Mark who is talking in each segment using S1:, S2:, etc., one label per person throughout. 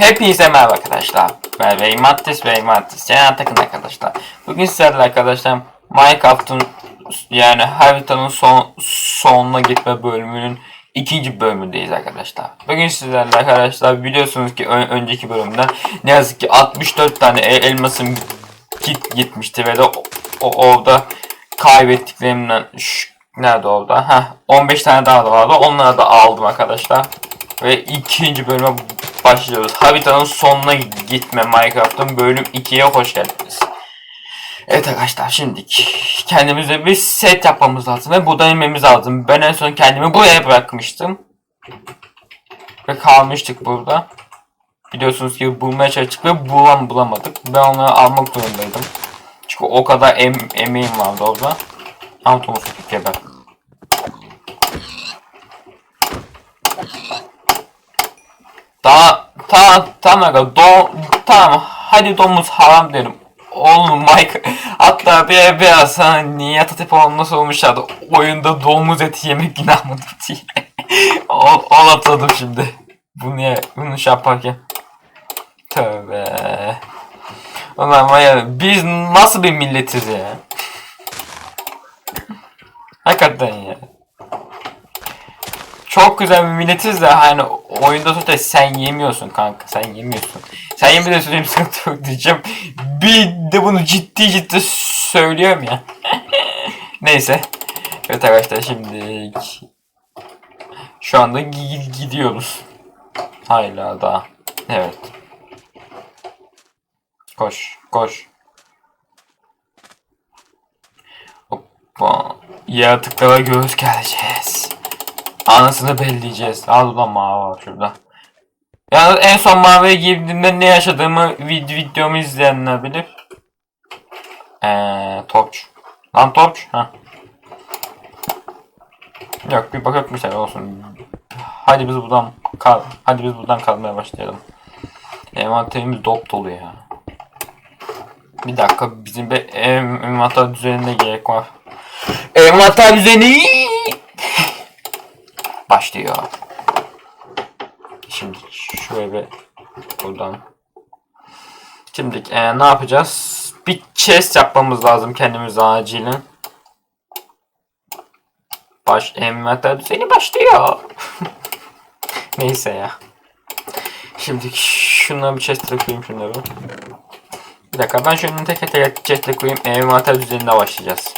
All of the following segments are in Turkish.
S1: Hepinize merhaba arkadaşlar. Ben Reymattis ve Reymattis. Cennet Takın arkadaşlar. Bugün sizlerle arkadaşlar Minecraft'ın yani haritanın son, sonuna gitme bölümünün ikinci bölümündeyiz arkadaşlar. Bugün sizlerle arkadaşlar biliyorsunuz ki ön- önceki bölümden ne yazık ki 64 tane el- elmasım git gitmişti ve de o, o- orada kaybettiklerimden Şş, nerede orada? Ha 15 tane daha da vardı. Onları da aldım arkadaşlar. Ve ikinci bölüme başlıyoruz. Haritanın sonuna gitme Minecraft'ın bölüm 2'ye hoş geldiniz. Evet arkadaşlar şimdi kendimize bir set yapmamız lazım ve buradan inmemiz lazım. Ben en son kendimi buraya bırakmıştım. Ve kalmıştık burada. Biliyorsunuz ki bulmaya çalıştık ve bulam bulamadık. Ben onları almak zorundaydım. Çünkü o kadar em emeğim vardı orada. Antomus geber. Daha ta tamam aga do tamam hadi domuz haram derim. Oğlum Mike hatta bir biraz sana niye Atatürk falan nasıl olmuşlardı oyunda domuz eti yemek günah mıdır diye. o, onu atladım şimdi. Bu niye bunu şey yaparken. Tövbe. Ulan var ya biz nasıl bir milletiz ya. Hakikaten ya. Çok güzel bir milletiz de hani oyunda zaten sen yemiyorsun kanka sen yemiyorsun. Sen yemiyorsun benim sıkıntı yok diyeceğim. Bir de bunu ciddi ciddi söylüyorum ya. Neyse. Evet arkadaşlar şimdi şu anda gi- gidiyoruz. Hala daha. Evet. Koş koş. Hoppa. Yaratıklara göz geleceğiz. Anasını belleyeceğiz. Al ulan mavi var şurada. Yalnız en son maviye girdiğimde ne yaşadığımı vid videomu izleyenler bilir. Eee torç. Lan torç. Ha. Yok bir bakıp bir şey olsun. Hadi biz buradan kal. Hadi biz buradan kalmaya başlayalım. Envanterimiz dop dolu ya. Bir dakika bizim bir envanter düzenine gerek var. Envanter düzeni başlıyor. Şimdi şöyle bir buradan. Şimdi e, ne yapacağız? Bir chest yapmamız lazım kendimiz acilen. Baş envanter düzeni başlıyor. Neyse ya. Şimdi şunları bir chest'e koyayım şunları. Bir dakika ben şunu tek tek chest'e koyayım. Envanter düzenine başlayacağız.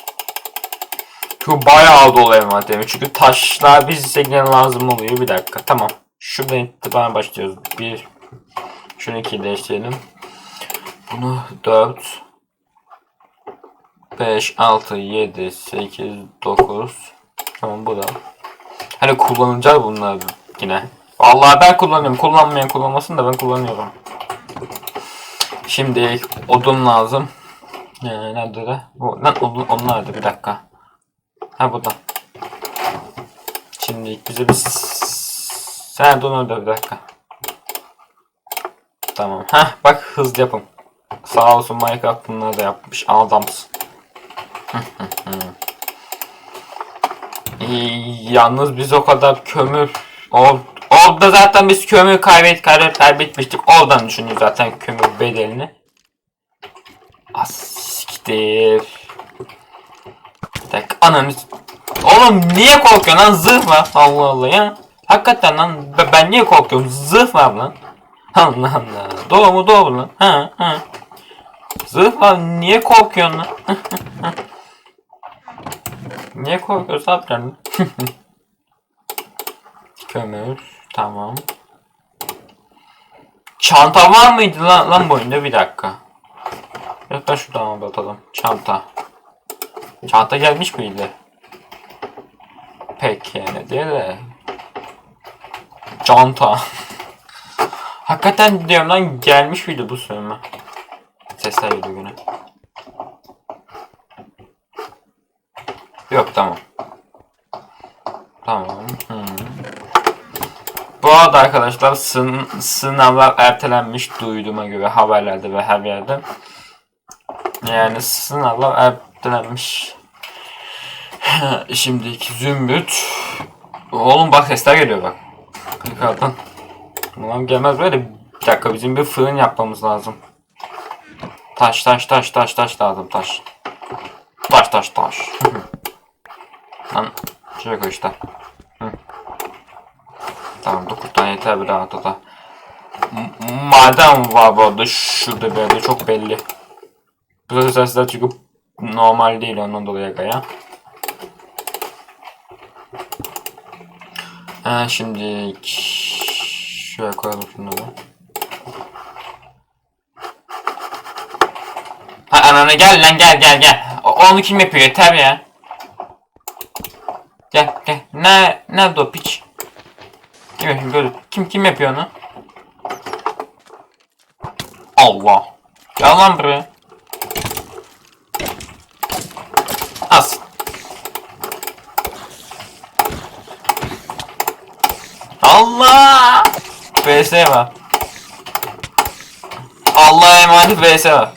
S1: Şu bayağı dolu envanterim. Çünkü taşlar bize gene lazım oluyor. Bir dakika tamam. Şuradan itibaren başlıyoruz. Bir. Şunu iki değiştirelim. Bunu 4 5 6 7 8 9 Tamam bu da. Hani kullanacağız bunlar yine. Vallahi ben kullanıyorum. Kullanmayan kullanmasın da ben kullanıyorum. Şimdi odun lazım. Ee, nerede de? Bu, lan odun, onlar nerede? Bir dakika. Ha burada. Şimdi bize bir sen dur orada bir dakika. Tamam. Ha bak hızlı yapım. Sağ olsun Minecraft bunları da yapmış. Adamsın. Yalnız biz o kadar kömür Or orada zaten biz kömür kaybet kaybet kaybetmiştik. Oradan düşünüyor zaten kömür bedelini. Asiktir. Dakika ananı Oğlum niye korkuyorsun lan zırh var Allah Allah ya. Hakikaten lan be- ben niye korkuyorum zırh var lan. Allah Allah. Doğru mu doğru lan. Ha ha. Zırh var niye korkuyorsun lan. niye korkuyorsun abi. Kömür tamam. Çanta var mıydı lan, lan bu oyunda bir dakika. Ben şuradan atalım. Çanta. Çanta gelmiş miydi? Pek yani değil de. Çanta. Hakikaten diyorum lan gelmiş miydi bu sürümü? Sesler geliyor yine. Yok tamam. Tamam. Hmm. Bu arada arkadaşlar sın sınavlar ertelenmiş duyduğuma göre haberlerde ve her yerde. Yani sınavlar ertelenmiş. Şimdiki zümbüt. Oğlum bak sesler geliyor bak. Yukarıdan. Ulan gelmez böyle Bir dakika bizim bir fırın yapmamız lazım. Taş taş taş taş taş lazım taş. Taş taş taş. Lan şuraya koy işte. Tamam 9 tane yeter bir rahat da. Maden var bu arada şurada yerde çok belli. Burası sesler çünkü normal değil ondan dolayı gaya. Ha, şimdi şöyle koyalım şunları. Ha anana gel lan gel gel gel. O, onu kim yapıyor yeter ya. Gel gel. Ne nerede o piç? Kim yapıyor? Kim kim yapıyor onu? Allah. Gel lan buraya. As. Allah! VS var. Allah'a emanet VS var.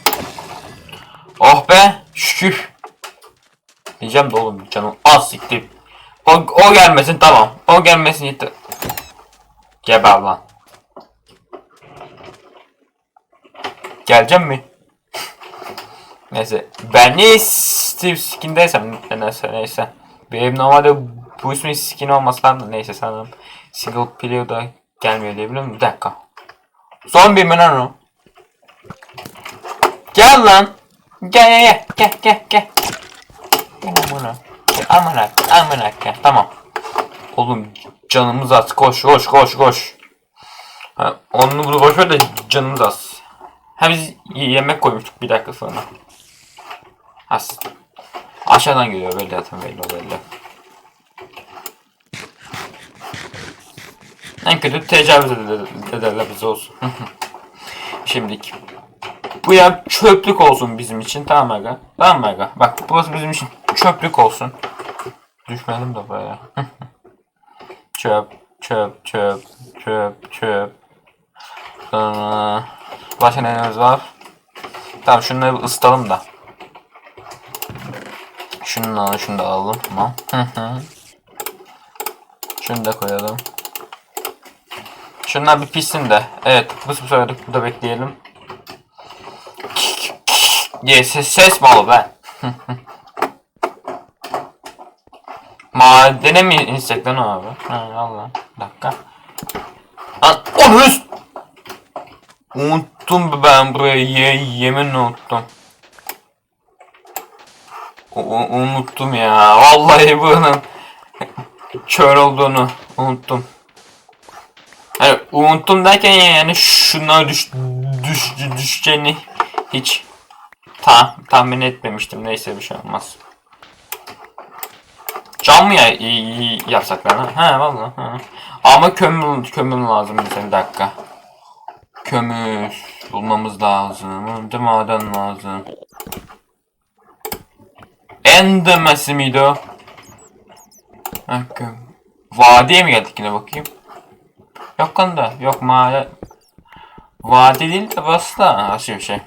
S1: Oh be şükür. Diyeceğim de oğlum canım az siktir. O, o gelmesin tamam. O gelmesin yeter. Geber lan. Geleceğim mi? Neyse. Ben niye Steve skin'deysem neyse neyse. Benim normalde bu ismin skin olması lazım. Neyse sanırım. Single player'da gelmiyor diye biliyorum. Bir dakika. Zombi mi lan o? Gel lan. Gel gel gel gel gel. Gel amına. Gel amına amına gel. Tamam. Oğlum canımız az. Koş koş koş koş. Ha, onu bunu boş ver de canımız az. Ha biz yemek koymuştuk bir dakika sonra. Has. Aşağıdan geliyor belli zaten belli o belli. En kötü tecavüz eder- ederler bize olsun. Şimdiki. Bu yer çöplük olsun bizim için tamam aga. Tamam aga? Bak burası bizim için çöplük olsun. Düşmedim de buraya. çöp, çöp, çöp, çöp, çöp. Sonra başka nelerimiz var? Tamam şunları ısıtalım da. Şunu da şunu da alalım. Tamam. Şunu da koyalım. Şunlar bir pişsin de. Evet, bu söyledik. Burada bekleyelim. diye ses, ses mi olur be? Madene mi insek lan abi? Ha. Bir dakika. Lan onu Unuttum ben burayı ye, yemin unuttum. U- unuttum ya. Vallahi bunun kör olduğunu unuttum. Hani unuttum derken yani şuna düş, düş, düşeceğini hiç ta, tahmin etmemiştim. Neyse bir şey olmaz. Cam mı ya yapsak Ha, vallahi. Ha. Ama kömür kömür lazım bize bir dakika. Kömür bulmamız lazım. De maden lazım. Endemesi miydi o? Ha, kömür. Vadiye mi geldik yine bakayım? Yok lan. Yok maden. Vadi değil de burası da nasıl bir şey.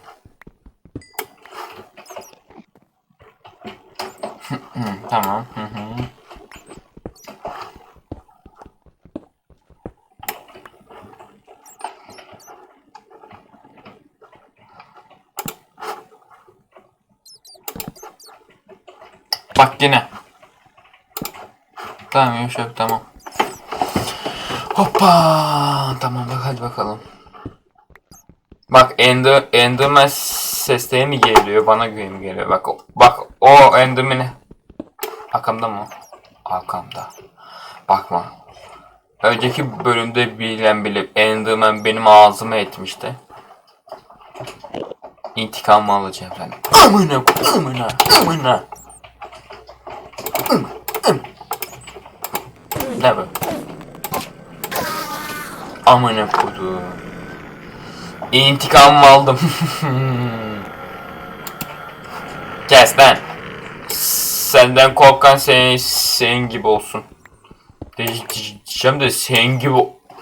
S1: Tamam. Bak yine. Tamam yumuşak tamam. Hoppa. Tamam bak hadi bakalım. Bak Ender Enderman sesleri mi geliyor bana göre geliyor? Bak bak o Enderman arkamda mı? Arkamda. Bakma. Önceki bölümde bilen bilip Enderman benim ağzıma etmişti. İntikamımı alacağım ben. Amına amına amına. Ne bu? Amına koduğum. İntikamımı aldım. Kes lan. Senden korkan senin, senin gibi olsun. Diye- Diyeceğim de senin gibi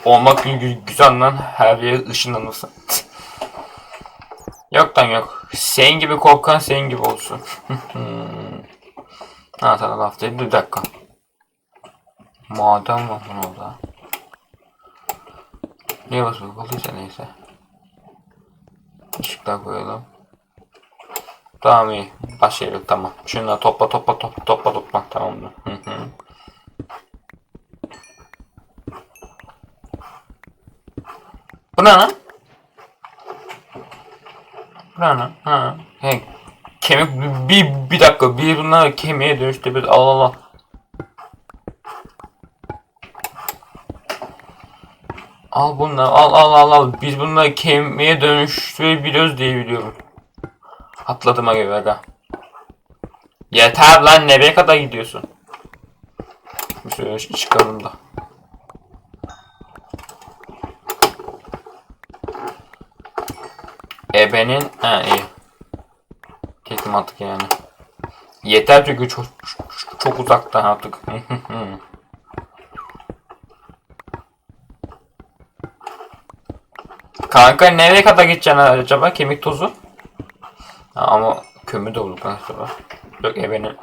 S1: olmak gü- güzel lan. Her yere ışınlanırsın. yok lan yok. Senin gibi korkan senin gibi olsun. ha laf değil. Bir dakika. Maden var lan orada. Niye basılı kaldıysa neyse. Işıklar koyalım. Tamam iyi. Başlayalım tamam. Şunları topla topla topla topla topla. Tamamdır. Hı hı. Bu ne lan? Bu ne lan? Ha. He, kemik bir, bir, dakika bir bunlar kemiğe dönüştü bir Allah Allah. Al bunları al al al al biz bunları kemiğe dönüştürebiliyoruz diye biliyorum. Atladıma göre aga. Yeter lan nereye kadar gidiyorsun? Şöyle çıkalım da. Ebenin ha iyi. Kesin artık yani. Yeter çünkü çok çok, çok uzakta artık. Kanka nereye kadar gideceksin acaba kemik tozu? Ha, ama kömür de kanka sonra. Yok ebenin.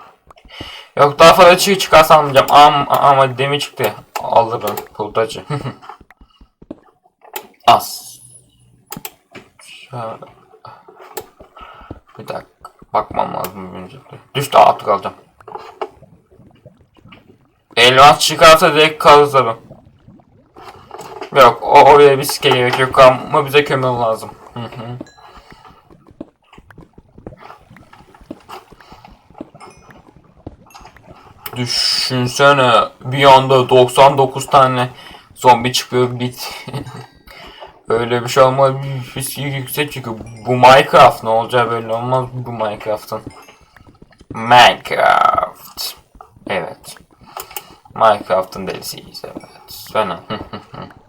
S1: Yok daha fazla çiğ çıkarsa almayacağım. Ama, ama demir çıktı. Alırım. Pultacı. Az. Bir dakika. Bakmam lazım öncelikle. Düştü artık alacağım. Elmas çıkarsa direkt kalırım. Yok o oraya bir sike gerek yok ama bize kömür lazım. Hı hı. Düşünsene bir anda 99 tane zombi çıkıyor bit. Öyle bir şey olmaz. Riski yüksek çünkü bu Minecraft ne olacağı belli olmaz bu Minecraft'ın. Minecraft. Evet. Minecraft'ın delisiyiz evet. Fena.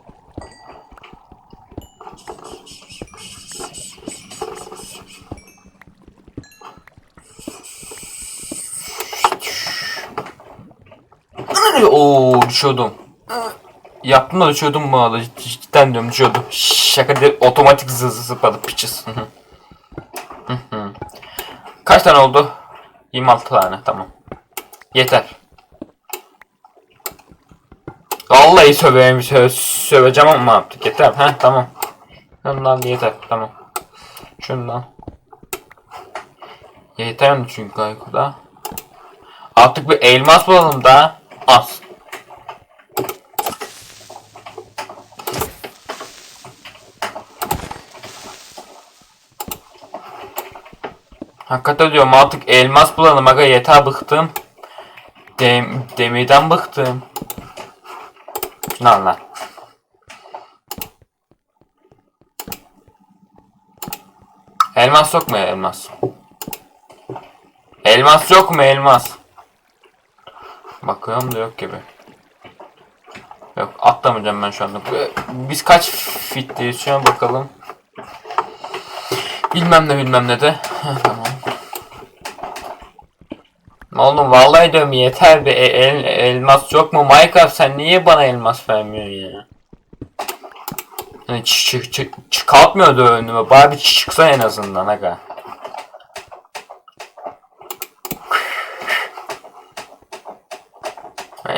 S1: Oo düşüyordum. Yaptım da düşüyordum bu arada. Cidden diyorum düşüyordum. Şaka değil otomatik zı zı zıpladı piçiz. Kaç tane oldu? 26 tane tamam. Yeter. Vallahi söveyim sö söveceğim ama yaptık yeter. Heh tamam. Bundan yeter tamam. Şundan. Yeter çünkü Ayku'da? Artık bir elmas bulalım da. Az. Hakikaten diyorum artık elmas bulalım aga yeter bıktım. Dem demirden bıktım. Lan lan. Elmas yok mu elmas? Elmas yok mu elmas? Bakıyorum da yok gibi. Yok atlamayacağım ben şu anda. Biz kaç fitteyiz şu an bakalım. Bilmem ne bilmem ne de. Tamam. Oğlum vallahi diyorum yeter be E- el, elmas yok mu Minecraft sen niye bana elmas vermiyorsun ya? Yani çık çık çıkartmıyordu önüme bari çıksa en azından aga.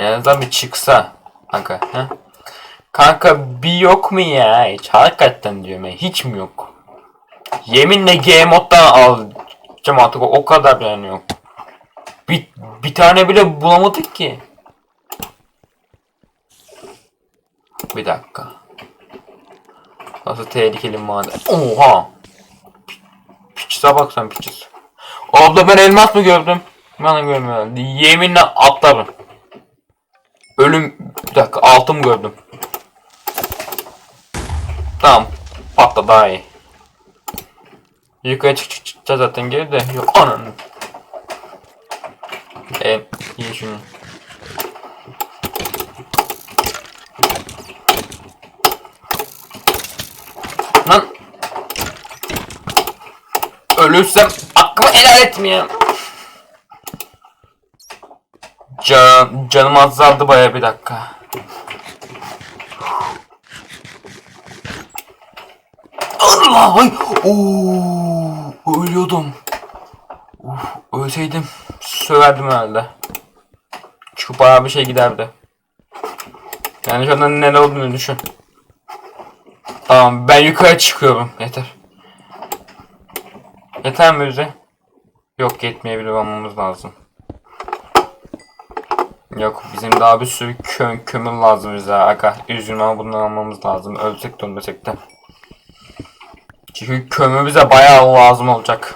S1: En azından bir çıksa. Kanka. He? Kanka bir yok mu ya? Hiç hakikaten diyorum ya. Hiç mi yok? Yeminle G moddan alacağım artık o, kadar yani yok. Bir, bir tane bile bulamadık ki. Bir dakika. Nasıl tehlikeli maden. Oha. Piçize bak sen piçiz. Abla ben elmas mı gördüm? Bana görmüyor. Yeminle atlarım. Altın gördüm. Tamam. Patla daha iyi. Yukarı çık çık çıkacağız zaten geri de. Yok ananı. E iyi şunu. Lan. Ölürsem hakkımı helal etmeyeyim. Can, canım azaldı baya bir dakika. Ay. Oo, ölüyordum. Uf, ölseydim söverdim herhalde. Çünkü bayağı bir şey giderdi. Yani şu anda neler olduğunu düşün. Tamam ben yukarı çıkıyorum. Yeter. Yeter mi bize? Yok yetmeyebilir olmamız lazım. Yok bizim daha bir sürü kö kömür lazım bize aga. Üzülme bundan almamız lazım. Ölsek de ölmesek de. Çünkü kömür bize bayağı lazım olacak.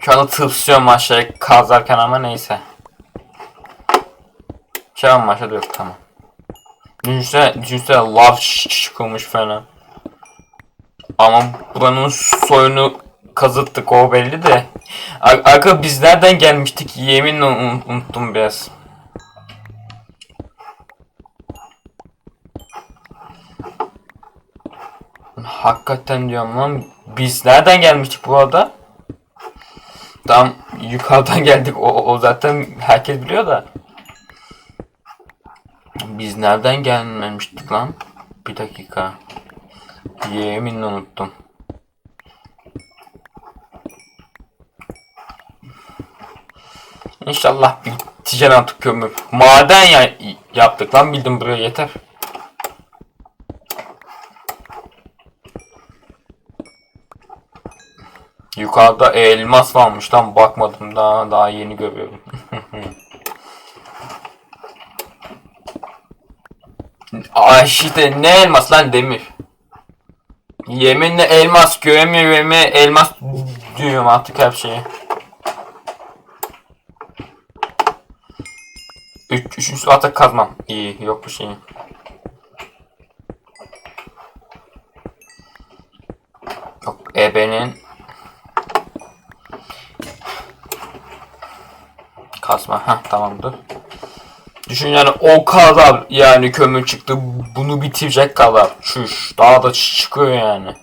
S1: Şu anda tırsıyorum aşağıya kazarken ama neyse. Şey ama aşağıda yok tamam. Düşünsene, düşünsene lav çıkılmış falan. Ama buranın soyunu kazıttık o belli de. A- Aga biz nereden gelmiştik yeminle un- unuttum biraz. Hakikaten diyorum lan biz nereden gelmiştik bu arada? Tam yukarıdan geldik o, o zaten herkes biliyor da. Biz nereden gelmemiştik lan? Bir dakika. Yeminle unuttum. İnşallah biteceksin artık kömür. Maden ya yaptık lan bildim buraya yeter. Yukarıda elmas varmış lan bakmadım daha daha yeni görüyorum. Ay işte ne elmas lan demir. Yeminle elmas göremiyorum elmas diyorum artık her şeye. Üç, üçüncü atak kazmam. İyi yok bir şey. Yok ebenin Kasma. Heh tamamdır. Düşün yani o kadar yani kömür çıktı. Bunu bitirecek kadar. Çüş. Daha da çıkıyor yani.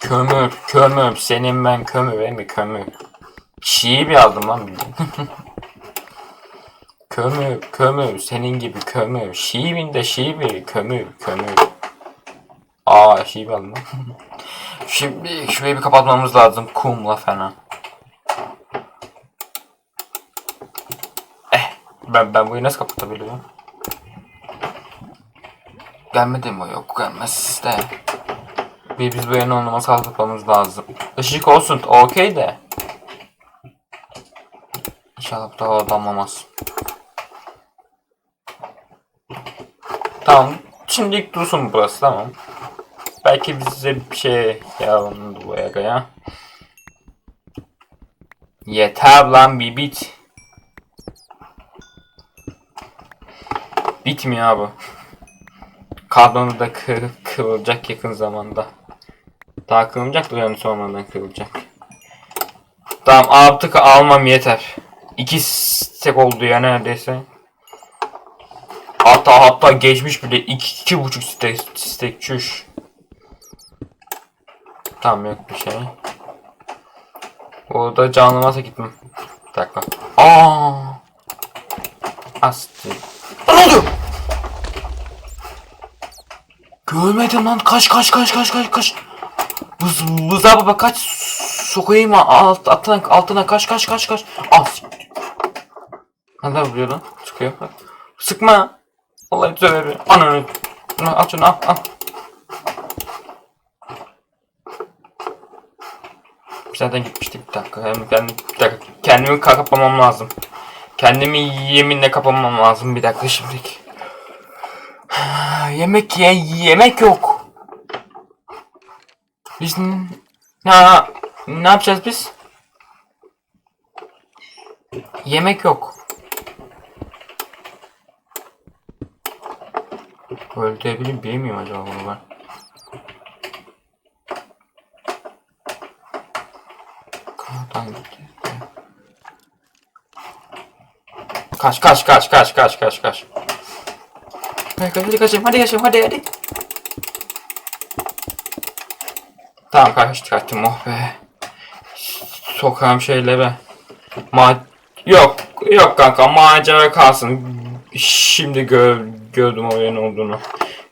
S1: Kömür, kömür. Senin ben kömür değil mi kömür? Şiir yazdım lan bildiğin. kömür, kömür. Senin gibi kömür. Şiirin de şiiri. Kömür, kömür. Aa şiir yazdım lan. Şimdi şurayı bir kapatmamız lazım. Kumla falan. Ben ben burayı nasıl kapatabiliyorum? Gelmedi mi? Yok gelmez de. Bir biz bu yana olmamız kapatmamız lazım. Işık olsun okey de. İnşallah bu daha damlamaz. Tamam. Şimdilik dursun burası tamam. Belki bize bir şey yararlanır bu ya. Yeter lan bir bit. Bitmiyor abi. Kablonu da kır, kırılacak yakın zamanda. Daha kırılacak da yani sonradan kırılacak. Tamam artık almam yeter. İki stek oldu ya neredeyse. Hatta hatta geçmiş bile iki, iki buçuk stek, stek çüş. Tamam yok bir şey. Orada canlı masa gitmem. Bir dakika. Aa! Asti. Ne oldu? Görmedim lan. Kaç kaç kaç kaç kaç kaç. Bız bıza baba kaç. Sokayım alt, altına altına kaç kaç kaç kaç. Al. Ne vuruyor lan? Sıkıyor. Sıkma. Vallahi söverim. Ananı. Al şunu al al. Zaten gitmiştik bir dakika. Hem ben bir dakika. Kendimi kapamam lazım. Kendimi yeminle kapamam lazım bir dakika şimdilik. yemek ye yemek yok. Biz ne ne yapacağız biz? Yemek yok. Öldürebilir bilir miyim acaba bunu ben? Kaptan gitti. Kaç kaç kaç kaç kaç kaç kaç. Hadi hadi kaçayım hadi kaçayım hadi hadi. Tamam kaçtı kaçtım oh be. Sokağım şeylere. Ma yok yok kanka macera kalsın. Şimdi gör gördüm oraya ne olduğunu.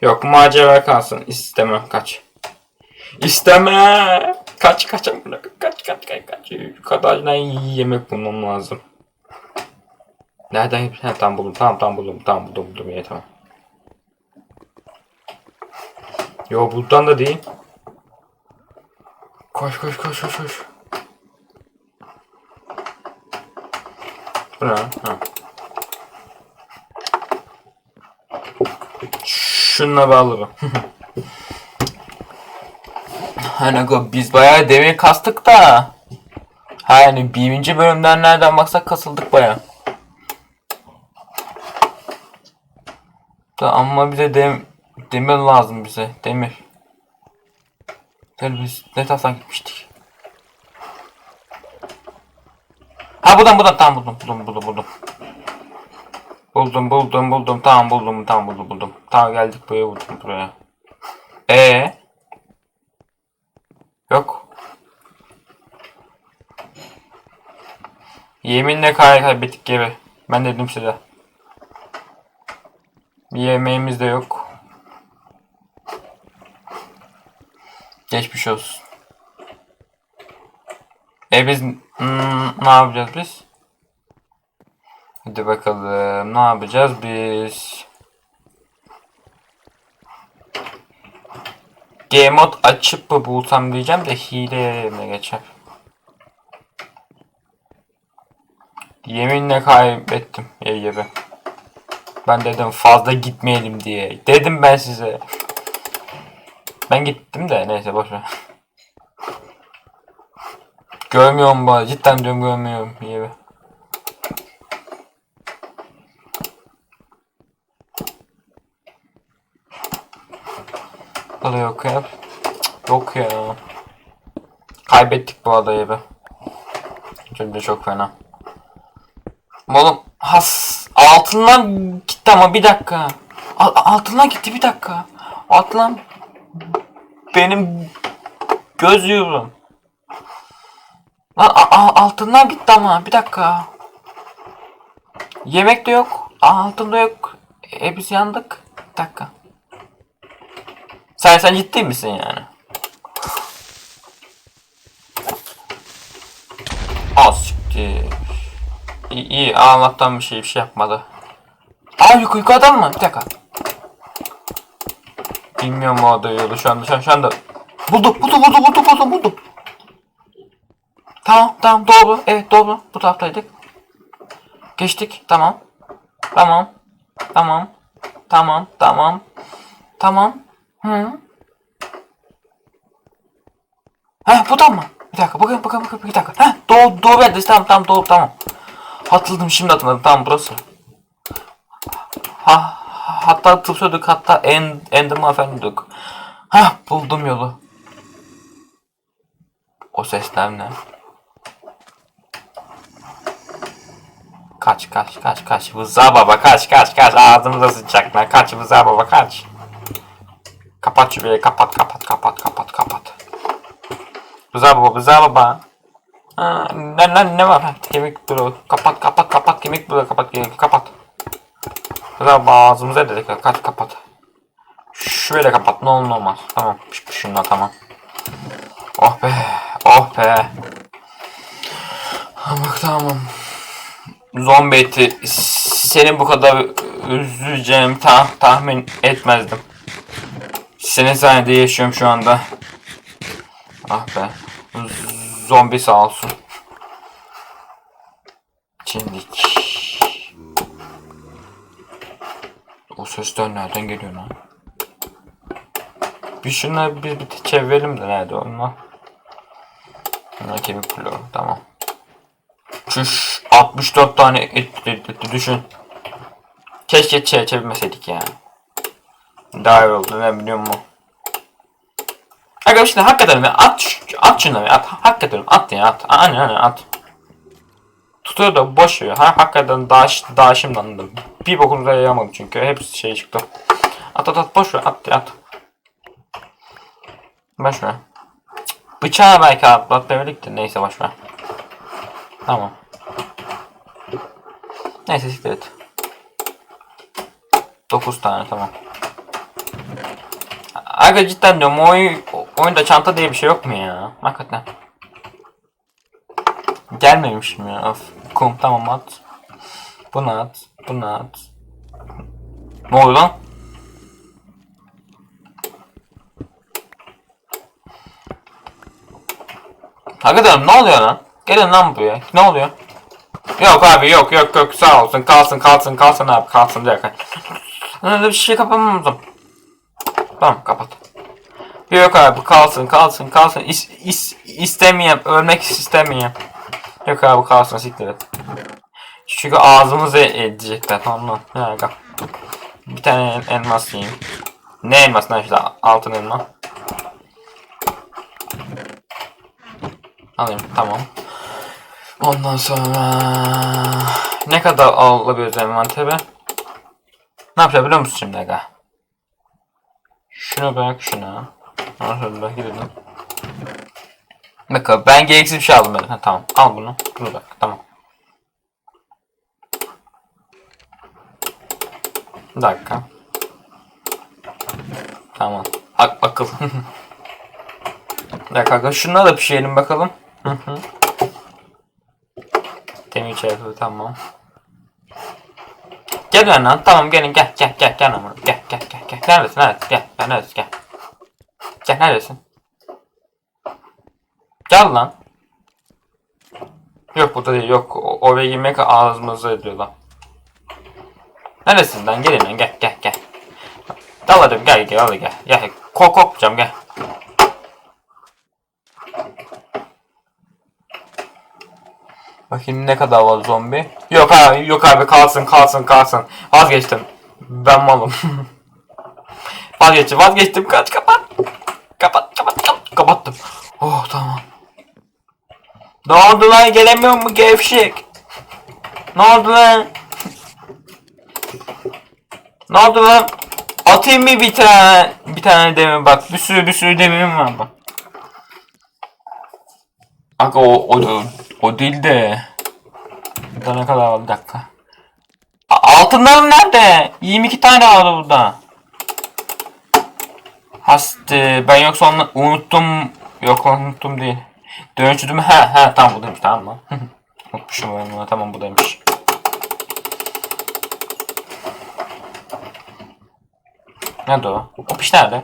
S1: Yok macera kalsın istemem kaç. İsteme. Kaç kaç kaç kaç kaç kaç. Kadarına yemek bulmam lazım. Nereden? Ha, tamam buldum. Tamam tamam buldum. Tamam buldum buldum. İyi tamam. Yo buradan da değil. Koş koş koş koş koş. Bu? Ha. Şununla bağlarım. hani aga biz bayağı demir kastık da. Ha yani birinci bölümden nereden baksak kasıldık bayağı. Da ama bize dem demir lazım bize demir. Gel biz ne taraftan gitmiştik? Ha buradan buradan tamam buldum buldum buldum buldum. Buldum buldum buldum tamam buldum tamam buldum buldum. Tamam geldik buraya buldum buraya. E Yok. Yeminle kay kaybettik gibi. Ben dedim size. Yemeğimiz de yok. Geçmiş olsun. E biz hmm, ne yapacağız biz? Hadi bakalım ne yapacağız biz? Gmod açıp mı bulsam diyeceğim de hile mi geçer? Yeminle kaybettim ev gibi. Ben dedim fazla gitmeyelim diye. Dedim ben size. Ben gittim de neyse boşver. Görmüyorum bu. Cidden diyorum görmüyorum yeri. Burada yok ya. Yok ya. Kaybettik bu adayı be. Şimdi çok fena. Oğlum has altından gitti ama bir dakika. Al- altından gitti bir dakika. Altından benim göz yiyorum. Lan a- a- altından gitti ama bir dakika. Yemek de yok. Altında yok. E biz yandık. Bir dakika. Sen sen ciddi misin yani? Az siktir. İyi, iyi Allah'tan bir şey bir şey yapmadı. Aa yukarı yukarıdan mı? Bir dakika. Bilmiyorum o adayı yolu şu anda şu, an- şu anda. Bulduk bulduk bulduk bulduk bulduk bulduk. Tamam tamam doğru. Evet doğru. Bu taraftaydık. Geçtik. Tamam. Tamam. Tamam. Tamam. Tamam. Tamam. Hı. Heh bu da mı? Bir dakika bakın bakın bakın bir dakika. Heh doğru doğru yerdesi tamam tamam doğru tamam. Hatırladım şimdi hatırladım tamam burası. Ha hatta tıpsıyorduk hatta end, enderman efendiydik. Heh buldum yolu. O sesler ne? Kaç kaç kaç kaç. Vıza baba kaç kaç kaç. Ağzımıza sıçacak lan. Kaç Vıza baba kaç. Kapat şu kapat kapat kapat kapat kapat. Vıza baba Vıza baba. Ha, ne, ne, ne var? Kemik bulu kapat kapat kapat. Kemik bulu kapat kemik. Kapat. Vıza baba ağzımıza dedik kaç kapat Şöyle kapat ne olur olmaz tamam şunla tamam Oh be oh be Bak tamam zombi eti senin bu kadar üzüleceğimi ta tahmin etmezdim. Senin sayende yaşıyorum şu anda. Ah be. Zombi sağ olsun. Çinlik. O sesler nereden geliyor lan? Bir şunları bir, bir çevirelim de nerede onlar? Bunlar kemik bloğu tamam. Çüş 64 tane et, et, et, düşün. Keşke çe çevirmeseydik ya. Daha iyi oldu ne biliyor musun? Şimdi hakikaten at at be, at hakikaten at ya at aynen aynen at. Tutuyor da boş ver. Ha hakikaten daha şimdi anladım. Bir bokunu da yayamadım çünkü hepsi şey çıktı. At at at boş at ya, at. Boş Bıçağı belki atlatmayabildik de neyse boş. Tamam. Neyse siktir et. 9 tane tamam. Aga cidden diyorum o oyun, oyunda çanta diye bir şey yok mu ya? Hakikaten. Gelmemişim ya. Of. Kum tamam at. Bunu at. Bunu at. Ne oluyor lan? Arkadaşlar ne oluyor lan? Gelin lan buraya. Ne oluyor? Yok abi yok yok yok sağ olsun kalsın kalsın kalsın abi kalsın diye. Öyle bir şey kapamamızım. Tamam kapat. Yok abi kalsın kalsın kalsın. İs, is, istemeyeyim ölmek istemeyeyim. Yok abi kalsın siktir et. Çünkü ağzımızı edecekler tamam mı? Aga. Bir tane el- elmas yiyeyim. Ne elmas lan işte altın elma. Alayım tamam. Ondan sonra ne kadar alabiliyoruz envantere? Ne yapacağız biliyor musun şimdi aga? Şunu bırak şuna. Nasıl bırak gidelim. Bakalım ben gereksiz bir şey aldım ben. Ha, tamam al bunu. Bunu bak tamam. Bir dakika. Tamam. Ak akıl. bir dakika şuna da pişirelim bakalım. Hı hı. Demir tamam. Gel lan lan tamam gelin gel gel gel gel gel gel gel gel neredesin neredesin gel ben neredesin gel gel neredesin gel lan. Yok burada değil. Yok O- oraya girmek ağzımızı ediyor lan. Neredesin lan gelin lan gel gel gel. Dal hadi gel gel hadi gel. Gel kok kokacağım gel. Bakayım ne kadar var zombi. Yok abi yok abi. Kalsın kalsın kalsın. Vazgeçtim. Ben malım. vazgeçtim vazgeçtim. Kaç kapat. Kapat. Kapattım. Oh tamam. Ne oldu lan gelemiyor mu gevşek? Ne oldu lan? Ne oldu lan? Atayım mı bir tane bir tane demir bak bir sürü bir sürü demirim var bak. Aga o, o, o değil de. Burada ne kadar var bir dakika. Altınlarım nerede? 22 tane vardı burada. Hastı. Ben yoksa onu unuttum. Yok unuttum değil. Dönüştürdüm. He he tamam buradaymış tamam mı? Unutmuşum ben bunu. Tamam buradaymış. Nerede o? O piş nerede?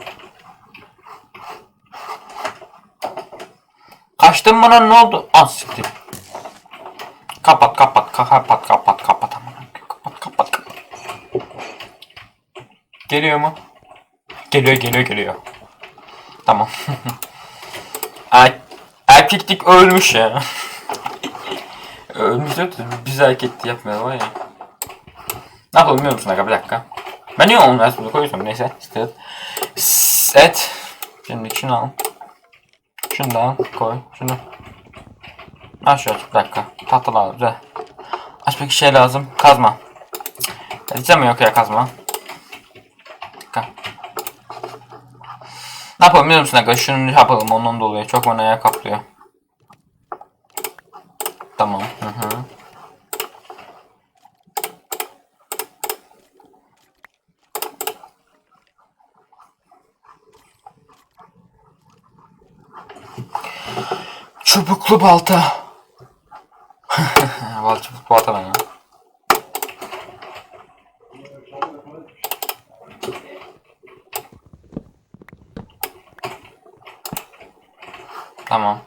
S1: Kaçtın bana ne oldu? Az siktir. Kapat kapat kapat kapat kapat aman kapat kapat kapat. Geliyor mu? Geliyor geliyor geliyor. Tamam. er erkeklik ölmüş ya. ölmüş de biz erkeklik yapmıyor var ya. Ne yapalım biliyor musun bir dakika. Ben niye onu aslında koyuyorsam neyse. Set. Set. Şimdi şunu al. Şunu da al, koy. Şunu. Aç şu aç bir dakika. Tahta lazım. Güzel. Aç peki şey lazım. Kazma. Edeceğim mi yok ya kazma. Bir dakika. Ne yapalım biliyor musun arkadaşlar? Şunu yapalım ondan dolayı. Çok yer kaplıyor. Tamam. Hı hı. Çubuklu balta. Balta çubuklu balta ben ya. Tamam.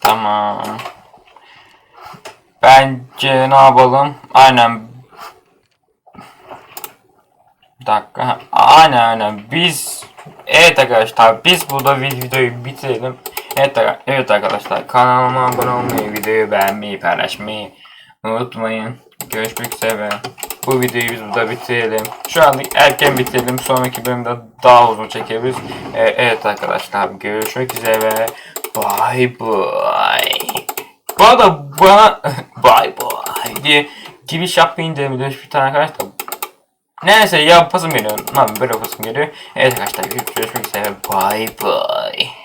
S1: Tamam. Bence ne yapalım? Aynen. Bir dakika. Aynen aynen. Biz Evet arkadaşlar biz burada videoyu bitirelim. Evet, evet arkadaşlar kanalıma abone olmayı, videoyu beğenmeyi, paylaşmayı unutmayın. Görüşmek üzere. Bu videoyu biz burada bitirelim. Şu anlık erken bitirelim. Sonraki bölümde daha uzun çekeriz. Ee, evet arkadaşlar görüşmek üzere. Bye bye. Bu arada bana bye bye diye giriş yapmayın demiş bir tane arkadaş da. Neyse yapasım geliyor. Lan böyle yapasım geliyor. Evet arkadaşlar görüşmek üzere. Bye bye.